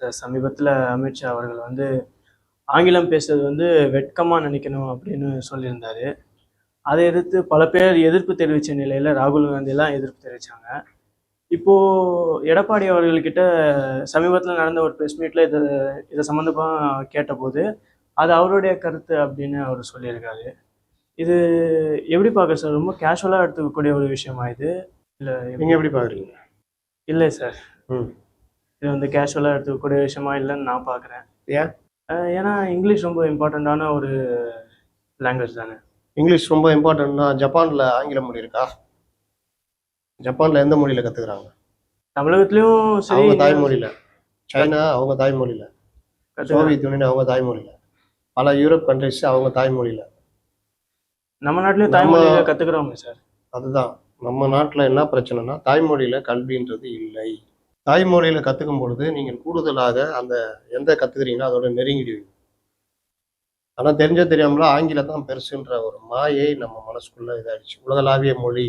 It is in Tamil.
சமீபத்தில் அமித்ஷா அவர்கள் வந்து ஆங்கிலம் பேசுறது வந்து வெட்கமாக நினைக்கணும் அப்படின்னு சொல்லியிருந்தாரு. அதை எதிர்த்து பல பேர் எதிர்ப்பு தெரிவித்த நிலையில் ராகுல் காந்திலாம் எதிர்ப்பு தெரிவித்தாங்க இப்போது எடப்பாடி அவர்கள்கிட்ட சமீபத்தில் நடந்த ஒரு ப்ரெஸ் மீட்டில் இதை இதை சம்மந்தமாக கேட்டபோது அது அவருடைய கருத்து அப்படின்னு அவர் சொல்லியிருக்காரு. இது எப்படி பார்க்க சார்? ரொம்ப கேஷுவலாக எடுத்துக்கக்கூடிய ஒரு விஷயமா இது? இல்லை நீங்கள் எப்படி பார்க்குறீங்க இல்லை சார். ம். இது வந்து கேஷுவலாக எடுத்துக்கக்கூடிய விஷயமா இல்லைன்னு நான் பார்க்குறேன் ஏன்? ஏன்னா இங்கிலீஷ் ரொம்ப இம்பார்ட்டண்ட்டான ஒரு லாங்குவேஜ் தானே. இங்கிலீஷ் ரொம்ப இம்பார்ட்டன்ட்னா ஜப்பானில் ஆங்கில மொழி இருக்கா? ஜப்பானில் எந்த மொழியில் கற்றுக்குறாங்க தமிழகத்துலேயும் அவங்க தாய்மொழியில் சைனா அவங்க தாய்மொழியில் சோவியத் யூனியன் அவங்க தாய்மொழியில் பல யூரோப் கண்ட்ரிஸ் அவங்க தாய்மொழியில் நம்ம நாட்டிலையும் தாய்மொழியில கற்றுக்குறோங்க சார். அதுதான். நம்ம நாட்டில் என்ன பிரச்சனைனா தாய்மொழியில் கல்வின்றது இல்லை. தாய்மொழியில் கற்றுக்கும் பொழுது நீங்கள் கூடுதலாக அந்த எந்த கற்றுக்கிறீங்களோ அதோட நெருங்கிடுவீங்க. ஆனால் தெரிஞ்ச தெரியாமல ஆங்கிலம் தான் பெருசுன்ற ஒரு மாயை நம்ம மனசுக்குள்ளே இதாயிடுச்சு. உலகளாவிய மொழி